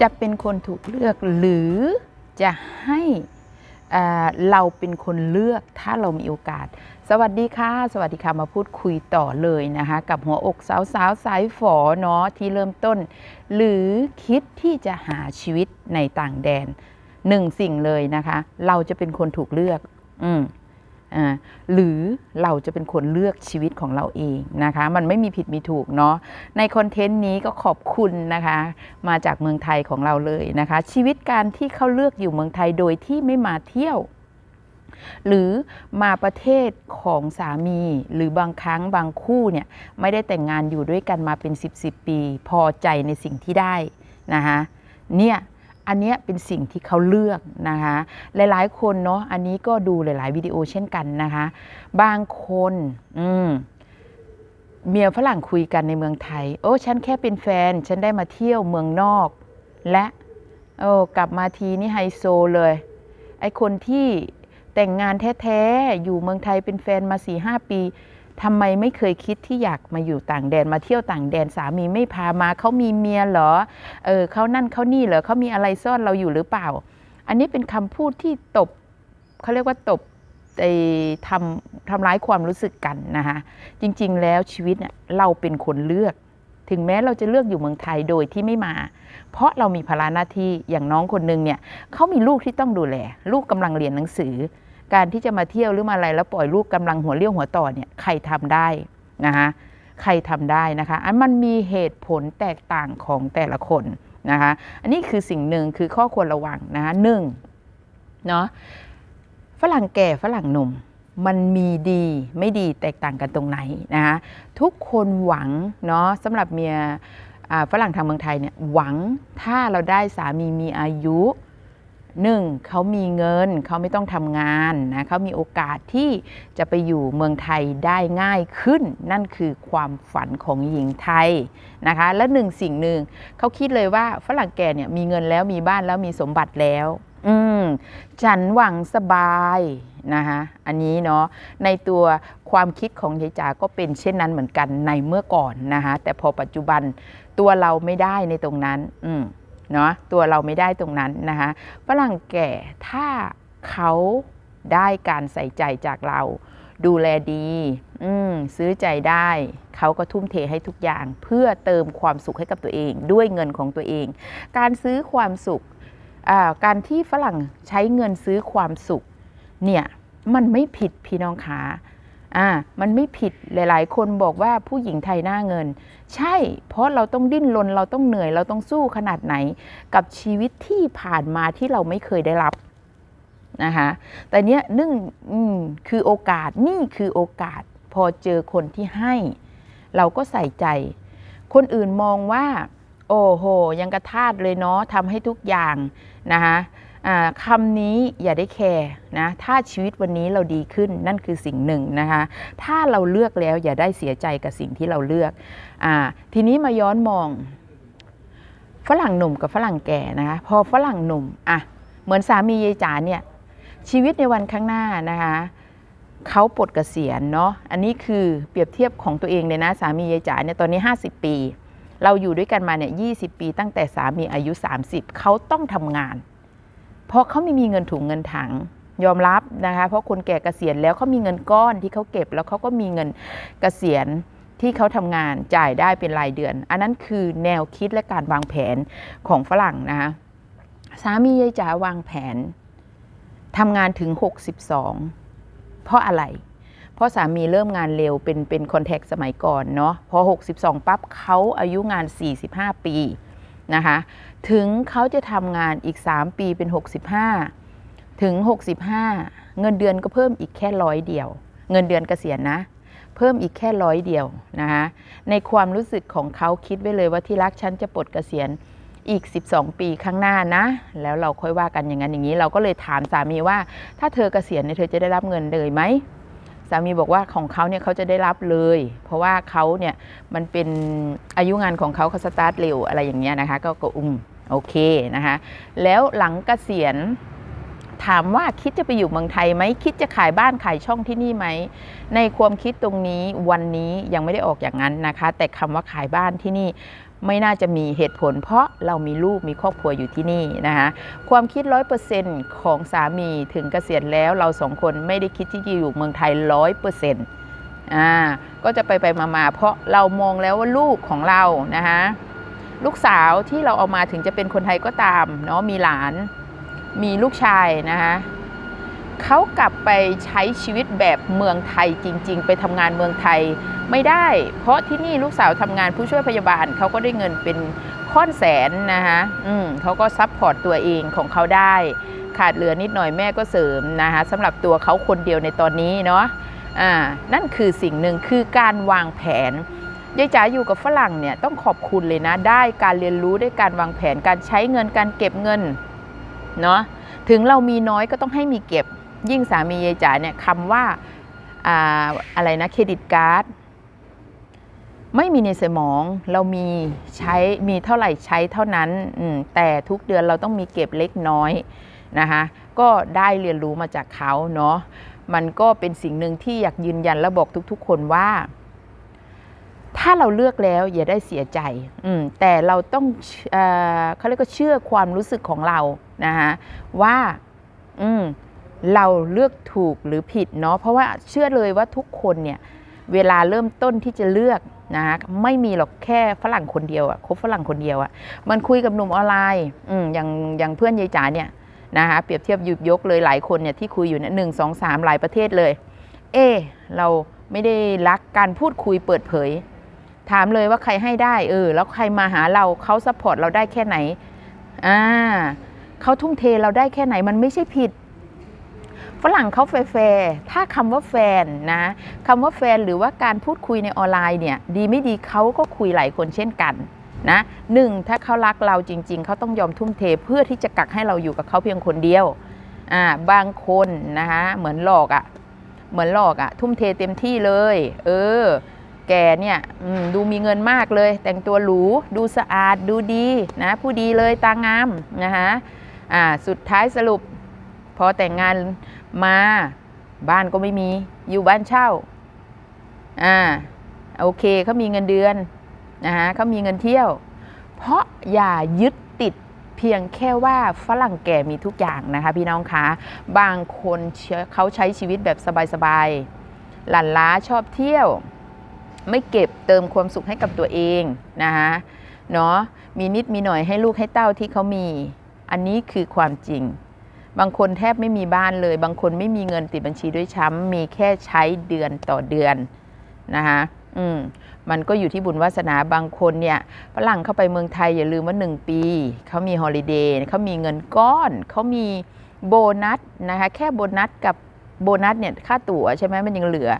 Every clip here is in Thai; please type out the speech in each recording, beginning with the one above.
จะเป็นคนถูกเลือกหรือจะให้เราเป็นคนเลือกถ้าเรามีโอกาส สวัสดีค่ะ สวัสดีค่ะมาพูดคุยต่อเลยนะคะ กับหัวอกสาวสาวสายฝอเนาะที่เริ่มต้น หรือคิดที่จะหาชีวิตในต่างแดนหนึ่งสิ่งเลยนะคะ เราจะเป็นคนถูกเลือก อืม หรือเราจะเป็นคนเลือกชีวิตของเราเองนะคะ มันไม่มีผิดมีถูกเนาะในคอนเทนต์นี้ก็ขอบคุณนะคะ มาจากเมืองไทยของเราเลยนะคะ ชีวิตการที่เขาเลือกอยู่เมืองไทยโดยที่ไม่มาเที่ยว หรือมาประเทศของสามี หรือบางครั้งบางคู่เนี่ยไม่ได้แต่งงานอยู่ด้วยกันมาเป็น 10 10ปี พอใจในสิ่งที่ได้นะคะเนี่ย อันนี้เป็นสิ่งที่เขาเลือกนะคะ หลายๆ คนเนาะอันนี้ก็ดูหลาย ๆ วิดีโอเช่นกันนะคะ บางคนอืมเมียฝรั่งคุยกันในเมืองไทย โอ้ฉันแค่เป็นแฟน ฉันได้มาเที่ยวเมืองนอก และโอ้กลับมาทีนี่ไฮโซเลย ไอคนที่แต่งงานแท้ ๆ อยู่เมืองไทยเป็นแฟนมา4ีหปี ทำไมไม่เคยคิดที่อยากมาอยู่ต่างแดนมาเที่ยวต่างแดนสามีไม่พามาเขามีเมียเหรอเออเขานั่นเขานี่เหรอเขามีอะไรซ่อนเราอยู่หรือเปล่า อันนี้เป็นคำพูดที่ตบเขาเรียกว่าตบไอ้ทำทำร้ายความรู้สึกกันนะคะจริง ๆ แล้วชีวิตเนี่ยเราเป็นคนเลือก ถึงแม้เราจะเลือกอยู่เมืองไทยโดยที่ไม่มา เพราะเรามีภาระหน้าที่อย่างน้องคนหนึงเนี่ยเขามีลูกที่ต้องดูแล ลูกกำลังเรียนหนังสือ การที่จะมาเที่ยวหรือมาอะไรแล้วปล่อยลูกกำลังหัวเลี้ยวหัวต่อเนี่ยใครทำได้นะคะใครทำได้นะคะ อันมันมีเหตุผลแตกต่างของแต่ละคนนะคะ อันนี้คือสิ่งหนึ่งคือข้อควรระวังนะคะหนึ่งเนาะฝรั่งแก่ฝรั่งหนุ่มมันมีดีไม่ดีแตกต่างกันตรงไหนนะคะทุกคนหวังเนาะสำหรับเมียฝรั่งทางเมืองไทยเนี่ยหวังถ้าเราได้สามีมีอายุ หนึ่งเขามีเงินเขาไม่ต้องทำงานนะเขามีโอกาสที่จะไปอยู่เมืองไทยได้ง่ายขึ้น นั่นคือความฝันของหญิงไทยนะคะ และหนึ่งสิ่งหนึ่งเขาคิดเลยว่าฝรั่งแก่เนี่ยมีเงินแล้วมีบ้านแล้วมีสมบัติแล้วอืมฉันหวังสบายนะคะอันนี้เนาะในตัวความคิดของยายจ๋าก็เป็นเช่นนั้นเหมือนกันในเมื่อก่อนนะคะแต่พอปัจจุบันตัวเราไม่ได้ในตรงนั้น อืม เนาะตัวเราไม่ได้ตรงนั้นนะคะฝรั่งแก่ถ้าเขาได้การใส่ใจจากเรา ดูแลดีอืซื้อใจได้เขาก็ทุ่มเทให้ทุกอย่าง เพื่อเติมความสุขให้กับตัวเอง ด้วยเงินของตัวเอง การซื้อความสุขการที่ฝรั่งใช้เงินซื้อความสุขเนี่ยมันไม่ผิดพี่น้องขา อ่ามันไม่ผิดหลาย ๆ คนบอกว่าผู้หญิงไทยหน้าเงิน ใช่ เพราะเราต้องดิ้นรนเราต้องเหนื่อย เราต้องสู้ขนาดไหน กับชีวิตที่ผ่านมาที่เราไม่เคยได้รับนะคะแต่เนี้ยนึ่งอืมคือโอกาสนี่คือโอกาส พอเจอคนที่ให้ เราก็ใส่ใจ คนอื่นมองว่า โอ้โห ยังกระทาดเลยเนาะทำให้ทุกอย่างนะคะ คำนี้อย่าได้แคร์นะ ถ้าชีวิตวันนี้เราดีขึ้นนั่นคือสิ่งหนึ่งนะคะ ถ้าเราเลือกแล้วอย่าได้เสียใจกับสิ่งที่เราเลือกอทีนี้มาย้อนมอง ฝรั่งหนุ่มกับฝรั่งแก่นะคะ พอฝรั่งหนุ่มอะเหมือนสามียายจ๋าเนี่ยชีวิตในวันข้างหน้านะคะเขาปลดเกษียณเนาะ อันนี้คือเปรียบเทียบของตัวเองเลยนะ สามียายจ๋าเนี่ยตอนนี้ 50 ปี เราอยู่ด้วยกันมาเนี่ยยีปี ตั้งแต่สามีอายุ 30 เขาต้องทำงาน เพราะเขาไม่มีเงินถุงเงินถังยอมรับนะคะ เพราะคนแก่เกษียณแล้วเขามีเงินก้อนที่เขาเก็บ แล้วเขาก็มีเงินเกษียณที่เขาทำงานจ่ายได้เป็นรายเดือน อันนั้นคือแนวคิดและการวางแผนของฝรั่งนะคะสามียายจ๋าวางแผนทำงานถึง 62 เพราะอะไร เพราะสามีเริ่มงานเร็วเป็นเป็นคอนแทคสมัยก่อนเนาะพอ 62 ปั๊บเขาอายุงาน 45 ปี นะคะถึงเขาจะทำงานอีก 3 ปีเป็น 65 ถึง 65 เงินเดือนก็เพิ่มอีกแค่ร้อยเดียว เงินเดือนเกษียณนะ เพิ่มอีกแค่ร้อยเดียวนะคะในความรู้สึกของเขาคิดไว้เลยว่าที่รักฉันจะปลดเกษียณอีก 12 ปีข้างหน้านะ แล้วเราค่อยว่ากันอย่างนั้นอย่างนี้ เราก็เลยถามสามีว่า ถ้าเธอเกษียณเนี่ยเธอจะได้รับเงินเลยไหม สามีบอกว่าของเขาเนี่ยเขาจะได้รับเลย เพราะว่าเขาเนี่ยมันเป็นอายุงานของเขาเขาสตาร์ทเร็วอะไรอย่างเงี้ยนะคะ ก็ก็อุ้มโอเคนะคะ แล้วหลังเกษียณถามว่าคิดจะไปอยู่เมืองไทยไหมคิดจะขายบ้านขายช่องที่นี่ไหม ในความคิดตรงนี้วันนี้ยังไม่ได้ออกอย่างนั้นนะคะ แต่คำว่าขายบ้านที่นี่ ไม่น่าจะมีเหตุผล เพราะเรามีลูกมีครอบครัวอยู่ที่นี่นะคะความคิดร้อยเปอร์เซ็นต์ของสามีถึงเกษียณแล้วเราสองคนไม่ได้คิดที่จะอยู่เมืองไทยร้อยเปอร์เซ็นต์อ่าก็จะไปไปมามาเพราะเรามองแล้วว่าลูกของเรานะคะลูกสาวที่เราเอามาถึงจะเป็นคนไทยก็ตามเนาะมีหลานมีลูกชายนะคะ เขากลับไปใช้ชีวิตแบบเมืองไทยจริง ๆ ไปทำงานเมืองไทยไม่ได้ เพราะที่นี่ลูกสาวทำงานผู้ช่วยพยาบาลเขาก็ได้เงินเป็นค่อนแสนนะคะอืมเขาก็ซัพพอร์ตตัวเองของเขาได้ ขาดเหลือนิดหน่อยแม่ก็เสริมนะคะสำหรับตัวเขาคนเดียวในตอนนี้เนาะอ่านั่นคือสิ่งหนึ่งคือการวางแผนยายจ๋าอยู่กับฝรั่งเนี่ยต้องขอบคุณเลยนะ ได้การเรียนรู้ได้การวางแผนการใช้เงินการเก็บเงินเนาะถึงเรามีน้อยก็ต้องให้มีเก็บ ยิ่งสามียายจ๋าเนี่ยคำว่าอาอะไรนะเครดิตการ์ดไม่มีในสมองเรามีใช้มีเท่าไหร่ใช้เท่านั้นแต่ทุกเดือนเราต้องมีเก็บเล็กน้อยนะคะก็ได้เรียนรู้มาจากเขาเนาะมันก็เป็นสิ่งหนึ่งที่อยากยืนยันและบอกทุก ๆ คนว่า ถ้าเราเลือกแล้วอย่าได้เสียใจแต่เราต้องเอ่อเขาเรียกว่าเชื่อความรู้สึกของเรานะคะว่า อืม เราเลือกถูกหรือผิดเนาะเพราะว่าเชื่อเลยว่าทุกคนเนี่ยเวลาเริ่มต้นที่จะเลือกนะคะไม่มีหรอกแค่ฝรั่งคนเดียวอะคบฝรั่งคนเดียวอะมันคุยกับหนุ่มออนไลน์อืมอย่างอย่างเพื่อนยายจ๋าเนี่ยนะคะเปรียบเทียบยุบยกเลยหลายคนเนี่ยที่คุยอยู่เนี่ยหนึ่งสองสามหลายประเทศเลย เอ เราไม่ได้รักการพูดคุยเปิดเผย ถามเลยว่าใครให้ได้เออแล้วใครมาหาเราเขาซัพพอร์ตเราได้แค่ไหนอ่าเขาทุ่มเทเราได้แค่ไหนมันไม่ใช่ผิด ฝรั่งเขาแฟร์ถ้าคำว่าแฟนนะคำว่าแฟนหรือว่าการพูดคุยในออนไลน์เนี่ยดีไม่ดีเขาก็คุยหลายคนเช่นกันนะหนึ่งถ้าเขารักเราจริง ๆ เขาต้องยอมทุ่มเทเพื่อที่จะกักให้เราอยู่กับเขาเพียงคนเดียวอ่าบางคนนะคะเหมือนหลอกอะ่ะเหมือนหลอกอะ่ะทุ่มเทเต็มที่เลย เออ แกเนี่ยดูมีเงินมากเลย แต่งตัวหรูดูสะอาดดูดีนะผู้ดีเลยตางามนะคะอ่าสุดท้ายสรุปพอแต่งงาน มาบ้านก็ไม่มี อยู่บ้านเช่า อ่า โอเคเขามีเงินเดือนนะคะเขามีเงินเที่ยว เพราะอย่ายึดติดเพียงแค่ว่าฝรั่งแก่มีทุกอย่างนะคะ พี่น้องคะ บางคนเขาใช้ชีวิตแบบสบายๆ หลั่นล้าชอบเที่ยว ไม่เก็บเติมความสุขให้กับตัวเองนะคะเนาะ มีนิดมีหน่อยให้ลูกให้เต้าที่เขามี อันนี้คือความจริง บางคนแทบไม่มีบ้านเลย บางคนไม่มีเงินติดบัญชีด้วยช้ำมีแค่ใช้เดือนต่อเดือนนะคะอืมมันก็อยู่ที่บุญวาสนาบางคนเนี่ยฝรั่งเข้าไปเมืองไทยอย่าลืมว่า1ปีเขามีฮอลิเดย์เขามีเงินก้อนเขามีโบนัสนะคะแค่โบนัสกับโบนัสเนี่ยค่าตั๋วใช่ไหมมันยังเหลือ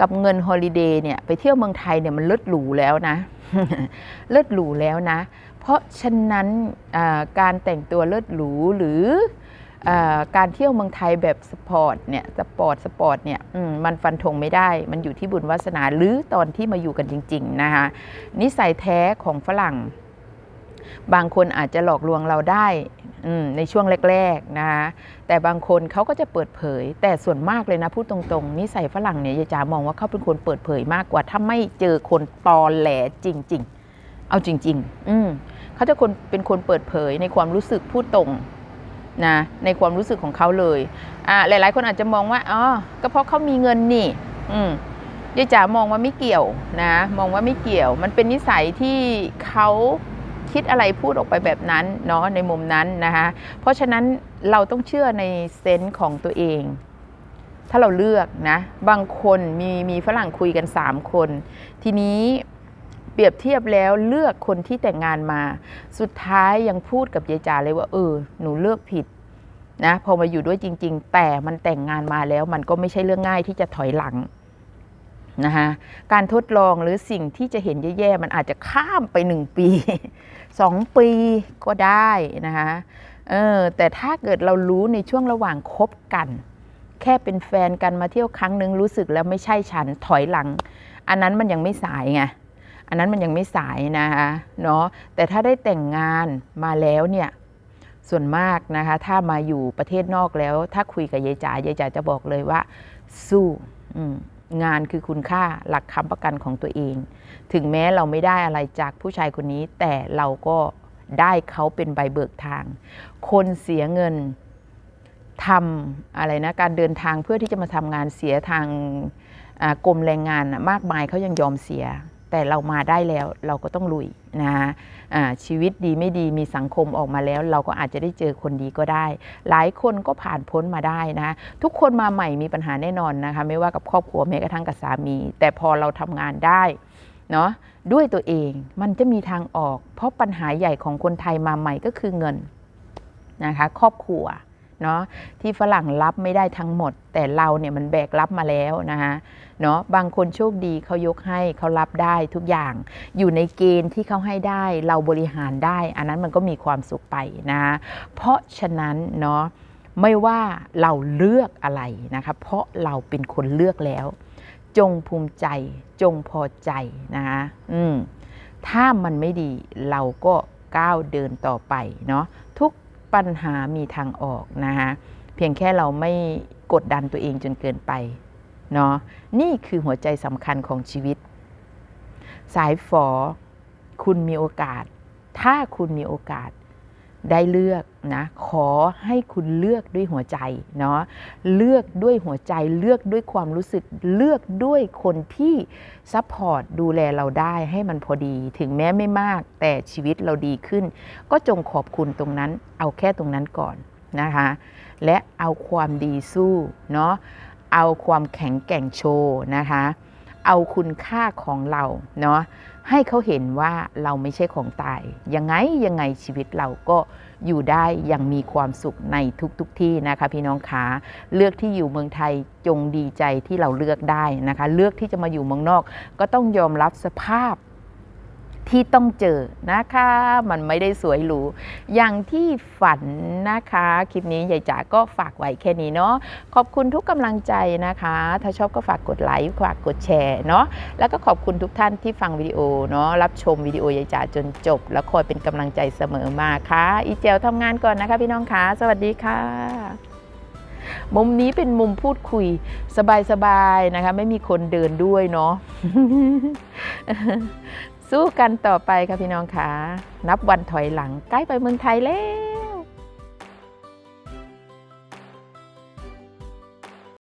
กับเงินฮอลิเดย์เนี่ยไปเที่ยวเมืองไทยเนี่ยมันเลิศหรูแล้วนะ เลิศหรูแล้วนะ เพราะฉะนั้นการแต่งตัวเลิศหรูหรือ การเที่ยวเมืองไทยแบบสปอร์ตเนี่ยสปอร์ตสปอร์ตเนี่ยมมันฟันธงไม่ได้ มันอยู่ที่บุญวาสนาหรือตอนที่มาอยู่กันจริง ๆ นะคะนิสัยแท้ของฝรั่ง บางคนอาจจะหลอกลวงเราได้ในช่วงแรกๆนะคะแต่บางคนเขาก็จะเปิดเผย แต่ส่วนมากเลยนะพูดตรงๆนิสัยฝรั่งเนี่ยยายจ๋ามองว่าเขาเป็นคนเปิดเผยมากกว่า ถ้าไม่เจอคนตอแหลจริง ๆ เอาจริง ๆ อืมเขาจะคนเป็นคนเปิดเผยในความรู้สึกพูดตรง นะในความรู้สึกของเขาเลยอ่าหลาย ๆ คนอาจจะมองว่าอ๋อก็เพราะเขามีเงินนี่ อืมยายจ๋ามองว่าไม่เกี่ยวนะ มองว่าไม่เกี่ยว มันเป็นนิสัยที่เขาคิดอะไรพูดออกไปแบบนั้นเนาะในมุมนั้นนะคะเพราะฉะนั้นเราต้องเชื่อในเซนส์ของตัวเอง ถ้าเราเลือกนะ บางคนมีมีฝรั่งคุยกัน 3 คน ทีนี้ เปรียบเทียบแล้วเลือกคนที่แต่งงานมา สุดท้ายยังพูดกับยายจาเลยว่าเออหนูเลือกผิดนะพอมาอยู่ด้วยจริง ๆ แต่มันแต่งงานมาแล้วมันก็ไม่ใช่เรื่องง่ายที่จะถอยหลังนะคะการทดลองหรือสิ่งที่จะเห็นแย่ๆมันอาจจะข้ามไปหนึ่งปีสองปีก็ได้นะคะเออแต่ถ้าเกิดเรารู้ในช่วงระหว่างคบกัน แค่เป็นแฟนกันมาเที่ยวครั้งหนึ่งรู้สึกแล้วไม่ใช่ฉันถอยหลัง อันนั้นมันยังไม่สายไง อันนั้นมันยังไม่สายนะคะเนาะแต่ถ้าได้แต่งงานมาแล้วเนี่ยส่วนมากนะคะ ถ้ามาอยู่ประเทศนอกแล้ว ถ้าคุยกับยายจ๋ายายจ๋าจะบอกเลยว่า สู้งานคือคุณค่าหลักคำประกันของตัวเอง ถึงแม้เราไม่ได้อะไรจากผู้ชายคนนี้ แต่เราก็ได้เขาเป็นใบเบิกทาง คนเสียเงินทำอะไรนะการเดินทางเพื่อที่จะมาทำงานเสียทางกรมแรงงานมากมายเขายังยอมเสีย แต่เรามาได้แล้วเราก็ต้องลุยนะคะชีวิตดีไม่ดีมีสังคมออกมาแล้ว เราก็อาจจะได้เจอคนดีก็ได้ หลายคนก็ผ่านพ้นมาได้นะทุกคนมาใหม่มีปัญหาแน่นอนนะคะไม่ว่ากับครอบครัวแม้กระทั่งกับสามี แต่พอเราทำงานได้เนาะด้วยตัวเองมันจะมีทางออก เพราะปัญหาใหญ่ของคนไทยมาใหม่ก็คือเงินนะคะครอบครัว เนาะที่ฝรั่งรับไม่ได้ทั้งหมด แต่เราเนี่ยมันแบกรับมาแล้วนะคะเนาะบางคนโชคดีเขายกให้เขารับได้ทุกอย่าง อยู่ในเกณฑ์ที่เขาให้ได้เราบริหารได้ อันนั้นมันก็มีความสุขไปนะคะเพราะฉะนั้นเนาะไม่ว่าเราเลือกอะไรนะคะเพราะเราเป็นคนเลือกแล้ว จงภูมิใจ จงพอใจนะคะอืมถ้ามันไม่ดีเราก็ก้าวเดินต่อไปเนาะ ปัญหามีทางออกนะคะเพียงแค่เราไม่กดดันตัวเองจนเกินไปเนาะนี่คือหัวใจสำคัญของชีวิต สายฝอ คุณมีโอกาส ถ้าคุณมีโอกาส ได้เลือกนะขอให้คุณเลือกด้วยหัวใจเนาะเลือกด้วยหัวใจเลือกด้วยความรู้สึกเลือกด้วยคนที่ซัพพอร์ตดูแลเราได้ให้มันพอดี ถึงแม้ไม่มากแต่ชีวิตเราดีขึ้น ก็จงขอบคุณตรงนั้น เอาแค่ตรงนั้นก่อนนะคะ และเอาความดีสู้เนาะเอาความแข็งแกร่งโชว์นะคะ เอาคุณค่าของเราเนาะ ให้เขาเห็นว่าเราไม่ใช่ของตาย ยังไงยังไงชีวิตเราก็อยู่ได้อย่างมีความสุขในทุกๆทที่นะคะ พี่น้องขาเลือกที่อยู่เมืองไทยจงดีใจที่เราเลือกได้นะคะ เลือกที่จะมาอยู่เมืองนอก ก็ต้องยอมรับสภาพ ที่ต้องเจอนะคะ มันไม่ได้สวยหรูอย่างที่ฝันนะคะ คลิปนี้ยายจ๋าก็ฝากไว้แค่นี้เนาะขอบคุณทุกกำลังใจนะคะ ถ้าชอบก็ฝากกดไลค์ฝากกดแชร์เนาะแล้วก็ขอบคุณทุกท่านที่ฟังวิดีโอเนาะรับชมวิดีโอยายจ๋าจนจบ แล้วคอยเป็นกำลังใจเสมอมาค่ะ อีเจลทำงานก่อนนะคะ พี่น้องคะสวัสดีค่ะมุมนี้เป็นมุมพูดคุยสบายๆนะคะ ไม่มีคนเดินด้วยเนาะ สู้กันต่อไปค่ะพี่น้องคะนับวันถอยหลังใกล้ไปเมืองไทยแล้ว